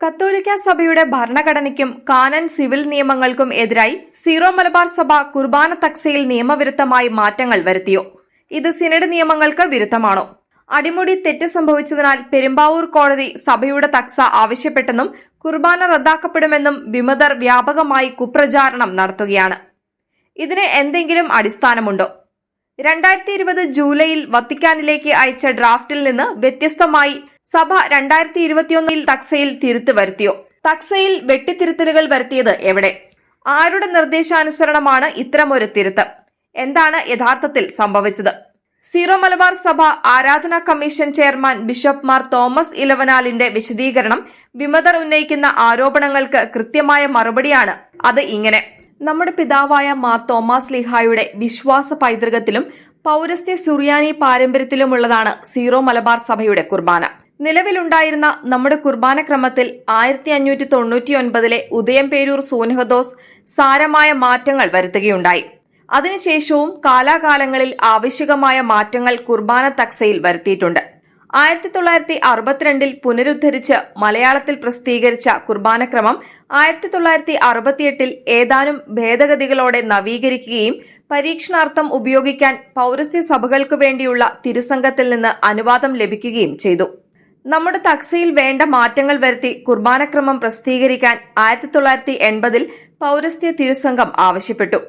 കത്തോലിക്ക സഭയുടെ ഭരണഘടനയ്ക്കും Canon civil നിയമങ്ങൾക്കും എതിരായി സീറോ മലബാർ സഭ കുർബാന തക്സയിൽ നിയമവിരുദ്ധമായി മാറ്റങ്ങൾ വരുത്തിയോ? ഇത് സിനഡ് നിയമങ്ങൾക്ക് വിരുദ്ധമാണോ? അടിമുടി തെറ്റ് സംഭവിച്ചതിനാൽ പെരുമ്പാവൂർ കോടതി സഭയുടെ തക്സ ആവശ്യപ്പെട്ടെന്നും കുർബാന റദ്ദാക്കപ്പെടുമെന്നും വിമതർ വ്യാപകമായി കുപ്രചാരണം നടത്തുകയാണ്. ഇതിന് എന്തെങ്കിലും അടിസ്ഥാനമുണ്ടോ? രണ്ടായിരത്തി ഇരുപത് ജൂലൈയിൽ വത്തിക്കാനിലേക്ക് അയച്ച ഡ്രാഫ്റ്റിൽ നിന്ന് വ്യത്യസ്തമായി സഭ രണ്ടായിരത്തി ഇരുപത്തിയൊന്നിൽ തക്സയിൽ തിരുത്ത് വരുത്തിയോ? തക്സയിൽ വെട്ടിത്തിരുത്തലുകൾ വരുത്തിയത് എവിടെ? ആരുടെ നിർദ്ദേശാനുസരണമാണ് ഇത്തരമൊരു തിരുത്ത്? എന്താണ് യഥാർത്ഥത്തിൽ സംഭവിച്ചത്? സീറോ മലബാർ സഭ ആരാധനാ commission chairman bishop Mar Thomas ഇലവനാലിന്റെ വിശദീകരണം വിമതർ ഉന്നയിക്കുന്ന ആരോപണങ്ങൾക്ക് കൃത്യമായ മറുപടിയാണ് അത് ഇങ്ങനെ. നമ്മുടെ പിതാവായ മാർ തോമസ് ലിഹായുടെ വിശ്വാസ പൈതൃകത്തിലും പൗരസ്ത്യ സുറിയാനി പാരമ്പര്യത്തിലുമുള്ളതാണ് സീറോ മലബാർ സഭയുടെ കുർബാന. നിലവിലുണ്ടായിരുന്ന നമ്മുടെ കുർബാന ക്രമത്തിൽ ആയിരത്തി അഞ്ഞൂറ്റി തൊണ്ണൂറ്റി ഒൻപതിലെ ഉദയംപേരൂർ സൂനഹദോസ് സാരമായ മാറ്റങ്ങൾ വരുത്തുകയുണ്ടായി. അതിനുശേഷവും കാലാകാലങ്ങളിൽ ആവശ്യകമായ മാറ്റങ്ങൾ കുർബാന തക്സയിൽ വരുത്തിയിട്ടുണ്ട്. ആയിരത്തി തൊള്ളായിരത്തി അറുപത്തിരണ്ടിൽ പുനരുദ്ധരിച്ച് മലയാളത്തിൽ പ്രസിദ്ധീകരിച്ച കുർബാനക്രമം ആയിരത്തി തൊള്ളായിരത്തി അറുപത്തിയെട്ടിൽ ഏതാനും ഭേദഗതികളോടെ നവീകരിക്കുകയും പരീക്ഷണാർത്ഥം ഉപയോഗിക്കാൻ പൗരസ്ത്യ സഭകൾക്കു വേണ്ടിയുള്ള തിരുസംഘത്തിൽ നിന്ന് അനുവാദം ലഭിക്കുകയും ചെയ്തു. നമ്മുടെ തക്സയിൽ വേണ്ട മാറ്റങ്ങൾ വരുത്തി കുർബാനക്രമം പ്രസിദ്ധീകരിക്കാൻ ആയിരത്തി തൊള്ളായിരത്തി എൺപതിൽ പൗരസ്ത്യ തിരുസംഘം ആവശ്യപ്പെട്ടു.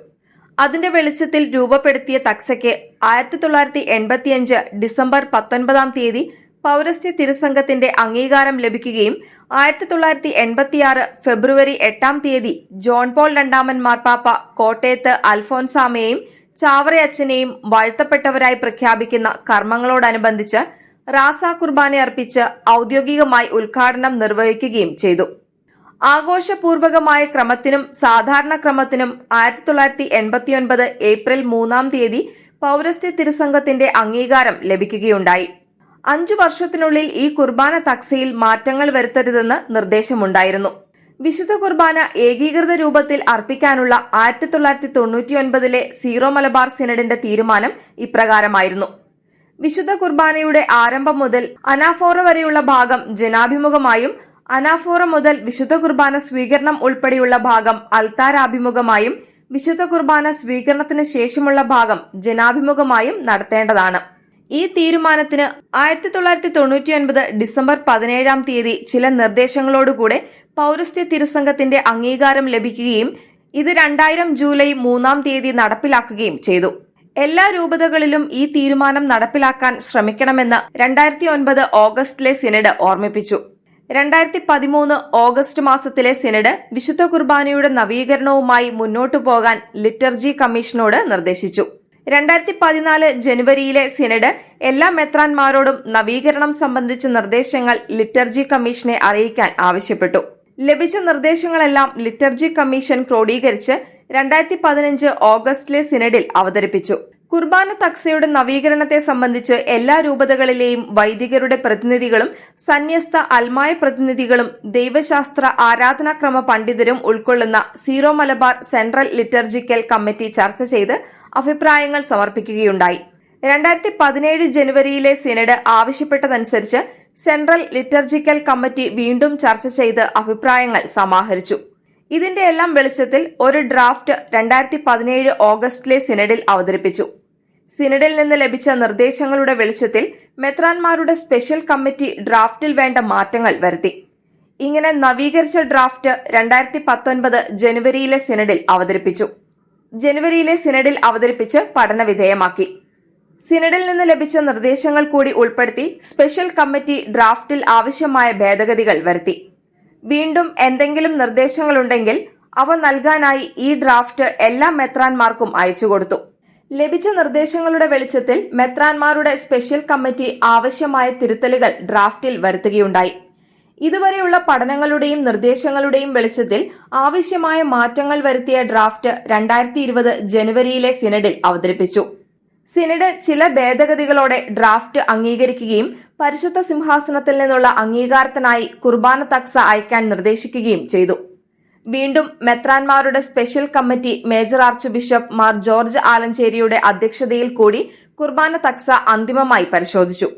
അതിന്റെ വെളിച്ചത്തിൽ രൂപപ്പെടുത്തിയ തക്സയ്ക്ക് ആയിരത്തി തൊള്ളായിരത്തി എൺപത്തിയഞ്ച് ഡിസംബർ പത്തൊൻപതാം തീയതി പൗരസ്ത്യ തിരുസംഘത്തിന്റെ അംഗീകാരം ലഭിക്കുകയും ആയിരത്തി തൊള്ളായിരത്തി എൺപത്തിയാറ് ഫെബ്രുവരി എട്ടാം തീയതി ജോൺ പോൾ രണ്ടാമൻ മാർപ്പാപ്പ കോട്ടയത്ത് അൽഫോൻസാമയെയും ചാവറയച്ചനെയും വാഴ്ത്തപ്പെട്ടവരായി പ്രഖ്യാപിക്കുന്ന കർമ്മങ്ങളോടനുബന്ധിച്ച് റാസ കുർബാന അർപ്പിച്ച് ഔദ്യോഗികമായി ഉദ്ഘാടനം നിർവഹിക്കുകയും ചെയ്തു. ആഘോഷപൂർവകമായ ക്രമത്തിനും സാധാരണ ക്രമത്തിനും ആയിരത്തി തൊള്ളായിരത്തി എൺപത്തിയൊൻപത് ഏപ്രിൽ മൂന്നാം തീയതി പൗരസ്ത്യ തിരുസംഘത്തിന്റെ അംഗീകാരം ലഭിക്കുകയുണ്ടായി. അഞ്ചു വർഷത്തിനുള്ളിൽ ഈ കുർബാന തക്സയിൽ മാറ്റങ്ങൾ വരുത്തരുതെന്ന് നിർദ്ദേശമുണ്ടായിരുന്നു. വിശുദ്ധ കുർബാന ഏകീകൃത രൂപത്തിൽ അർപ്പിക്കാനുള്ള ആയിരത്തി തൊള്ളായിരത്തി തൊണ്ണൂറ്റിയൊൻപതിലെ സീറോ മലബാർ സിനഡിന്റെ തീരുമാനം ഇപ്രകാരമായിരുന്നു. വിശുദ്ധ കുർബാനയുടെ ആരംഭം മുതൽ അനാഫോറ വരെയുള്ള ഭാഗം ജനാഭിമുഖമായും അനാഫോറ മുതൽ വിശുദ്ധ കുർബാന സ്വീകരണം ഉൾപ്പെടെയുള്ള ഭാഗം അൽത്താരാഭിമുഖമായും വിശുദ്ധ കുർബാന സ്വീകരണത്തിന് ശേഷമുള്ള ഭാഗം ജനാഭിമുഖമായും നടത്തേണ്ടതാണ്. ഈ തീരുമാനത്തിന് ആയിരത്തി തൊള്ളായിരത്തി തൊണ്ണൂറ്റിയൊൻപത് ഡിസംബർ പതിനേഴാം തീയതി ചില നിർദ്ദേശങ്ങളോടുകൂടെ പൗരസ്ത്യ തിരുസംഘത്തിന്റെ അംഗീകാരം ലഭിക്കുകയും ഇത് രണ്ടായിരം ജൂലൈ മൂന്നാം തീയതി നടപ്പിലാക്കുകയും ചെയ്തു. എല്ലാ രൂപതകളിലും ഈ തീരുമാനം നടപ്പിലാക്കാൻ ശ്രമിക്കണമെന്ന് രണ്ടായിരത്തി ഒൻപത് ഓഗസ്റ്റിലെ സിനഡ് ഓർമ്മിപ്പിച്ചു. രണ്ടായിരത്തി പതിമൂന്ന് ഓഗസ്റ്റ് മാസത്തിലെ സിനഡ് വിശുദ്ധ കുർബാനയുടെ നവീകരണവുമായി മുന്നോട്ടു പോകാൻ ലിറ്റർജി കമ്മീഷനോട് നിർദ്ദേശിച്ചു. രണ്ടായിരത്തി പതിനാല് ജനുവരിയിലെ സിനഡ് എല്ലാ മെത്രാൻമാരോടും നവീകരണം സംബന്ധിച്ച നിർദ്ദേശങ്ങൾ ലിറ്റർജി കമ്മീഷനെ അറിയിക്കാൻ ആവശ്യപ്പെട്ടു. ലഭിച്ച നിർദ്ദേശങ്ങളെല്ലാം ലിറ്റർജി കമ്മീഷൻ ക്രോഡീകരിച്ച് രണ്ടായിരത്തി പതിനഞ്ച് ഓഗസ്റ്റിലെ സിനഡിൽ അവതരിപ്പിച്ചു. കുർബാന തക്സയുടെ നവീകരണത്തെ സംബന്ധിച്ച് എല്ലാ രൂപതകളിലെയും വൈദികരുടെ പ്രതിനിധികളും സന്യസ്ത അൽമായ പ്രതിനിധികളും ദൈവശാസ്ത്ര ആരാധനാക്രമ പണ്ഡിതരും ഉൾക്കൊള്ളുന്ന Syro Malabar central liturgical committee ചർച്ച ചെയ്ത് അഭിപ്രായങ്ങൾ സമർപ്പിക്കുകയുണ്ടായി. രണ്ടായിരത്തി പതിനേഴ് ജനുവരിയിലെ സിനഡ് ആവശ്യപ്പെട്ടതനുസരിച്ച് സെൻട്രൽ ലിറ്റർജിക്കൽ കമ്മിറ്റി വീണ്ടും ചർച്ച ചെയ്ത് അഭിപ്രായങ്ങൾ സമാഹരിച്ചു. ഇതിന്റെ എല്ലാം വെളിച്ചത്തിൽ ഒരു ഡ്രാഫ്റ്റ് രണ്ടായിരത്തി പതിനേഴ് ഓഗസ്റ്റിലെ സിനഡിൽ അവതരിപ്പിച്ചു. സിനഡിൽ നിന്ന് ലഭിച്ച നിർദ്ദേശങ്ങളുടെ വെളിച്ചത്തിൽ മെത്രാൻമാരുടെ സ്പെഷ്യൽ കമ്മിറ്റി ഡ്രാഫ്റ്റിൽ വേണ്ട മാറ്റങ്ങൾ വരുത്തി. ഇങ്ങനെ നവീകരിച്ച ഡ്രാഫ്റ്റ് രണ്ടായിരത്തി പത്തൊൻപത് ജനുവരിയിലെ സിനഡിൽ അവതരിപ്പിച്ചു. ജനുവരിയിലെ സിനഡിൽ അവതരിപ്പിച്ച് പഠനവിധേയമാക്കി സിനഡിൽ നിന്ന് ലഭിച്ച നിർദ്ദേശങ്ങൾ കൂടി ഉൾപ്പെടുത്തി സ്പെഷ്യൽ കമ്മിറ്റി ഡ്രാഫ്റ്റിൽ ആവശ്യമായ ഭേദഗതികൾ വരുത്തി. വീണ്ടും എന്തെങ്കിലും നിർദ്ദേശങ്ങളുണ്ടെങ്കിൽ അവ നൽകാനായി ഈ ഡ്രാഫ്റ്റ് എല്ലാ മെത്രാൻമാർക്കും അയച്ചുകൊടുത്തു ലഭിച്ച നിർദ്ദേശങ്ങളുടെ വെളിച്ചത്തിൽ മെത്രാൻമാരുടെ സ്പെഷ്യൽ കമ്മിറ്റി ആവശ്യമായ തിരുത്തലുകൾ ഡ്രാഫ്റ്റിൽ വരുത്തുകയുണ്ടായി. ഇതുവരെയുള്ള പഠനങ്ങളുടെയും നിർദ്ദേശങ്ങളുടെയും വെളിച്ചത്തിൽ ആവശ്യമായ മാറ്റങ്ങൾ വരുത്തിയ ഡ്രാഫ്റ്റ് രണ്ടായിരത്തി ഇരുപത് ജനുവരിയിലെ സിനഡിൽ അവതരിപ്പിച്ചു. സിനഡ് ചില ഭേദഗതികളോടെ ഡ്രാഫ്റ്റ് അംഗീകരിക്കുകയും പരിശുദ്ധ സിംഹാസനത്തിൽ നിന്നുള്ള അംഗീകാരത്തിനായി കുർബാന തക്സ അയക്കാൻ നിർദ്ദേശിക്കുകയും ചെയ്തു. വീണ്ടും മെത്രാൻമാരുടെ special committee major archbishop Mar George ആലഞ്ചേരിയുടെ അധ്യക്ഷതയിൽ കൂടി കുർബാന തക്സ അന്തിമമായി പരിശോധിച്ചു.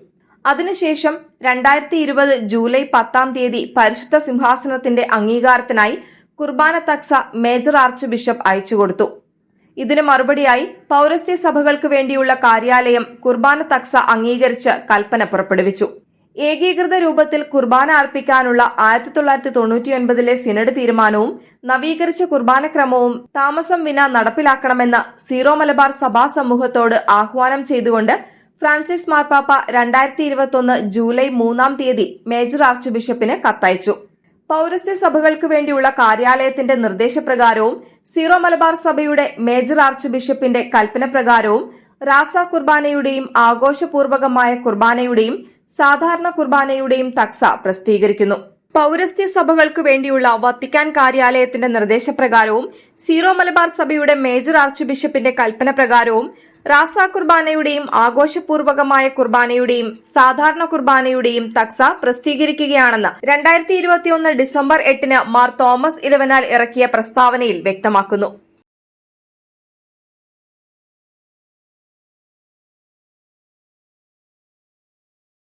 അതിനുശേഷം രണ്ടായിരത്തി ഇരുപത് ജൂലൈ പത്താം തീയതി പരിശുദ്ധ സിംഹാസനത്തിന്റെ അംഗീകാരത്തിനായി കുർബാന തക്സ മേജർ ആർച്ച് ബിഷപ്പ് അയച്ചുകൊടുത്തു. ഇതിന് മറുപടിയായി പൌരസ്ത്യ സഭകൾക്ക് വേണ്ടിയുള്ള കാര്യാലയം കുർബാന തക്സ അംഗീകരിച്ച് കൽപ്പന പുറപ്പെടുവിച്ചു. ഏകീകൃത രൂപത്തിൽ കുർബാന അർപ്പിക്കാനുള്ള ആയിരത്തി തൊള്ളായിരത്തി തൊണ്ണൂറ്റിയൊൻപതിലെ സിനഡ് തീരുമാനവും നവീകരിച്ച കുർബാന ക്രമവും താമസം വിന നടപ്പിലാക്കണമെന്ന് സീറോ മലബാർ സഭാ സമൂഹത്തോട് ആഹ്വാനം ചെയ്തുകൊണ്ട് ഫ്രാൻസിസ് മാർപ്പാപ്പ രണ്ടായിരത്തി ഇരുപത്തൊന്ന് ജൂലൈ മൂന്നാം തീയതി മേജർ ആർച്ച് ബിഷപ്പിന് കത്തയച്ചു. പൗരസ്ത്യ സഭകൾക്ക് വേണ്ടിയുള്ള കാര്യാലയത്തിന്റെ നിർദ്ദേശപ്രകാരവും സീറോ മലബാർ സഭയുടെ മേജർ ആർച്ച് ബിഷപ്പിന്റെ കൽപ്പന പ്രകാരവും റാസ കുർബാനയുടെയും ആഘോഷപൂർവകമായ കുർബാനയുടെയും സാധാരണ കുർബാനയുടെയും തക്സ പ്രസിദ്ധീകരിക്കുന്നു. പൗരസ്ത്യ സഭകൾക്ക് വേണ്ടിയുള്ള വത്തിക്കാൻ കാര്യാലയത്തിന്റെ നിർദ്ദേശപ്രകാരവും സീറോ മലബാർ സഭയുടെ മേജർ ആർച്ച് ബിഷപ്പിന്റെ കൽപ്പന പ്രകാരവും റാസ കുർബാനയുടെയും ആഘോഷപൂർവകമായ കുർബാനയുടെയും സാധാരണ കുർബാനയുടെയും തക്സ പ്രസിദ്ധീകരിക്കുകയാണെന്ന് രണ്ടായിരത്തി ഇരുപത്തിയൊന്ന് ഡിസംബർ എട്ടിന് മാർ തോമസ് ഇലവനാൽ ഇറക്കിയ പ്രസ്താവനയിൽ വ്യക്തമാക്കുന്നു.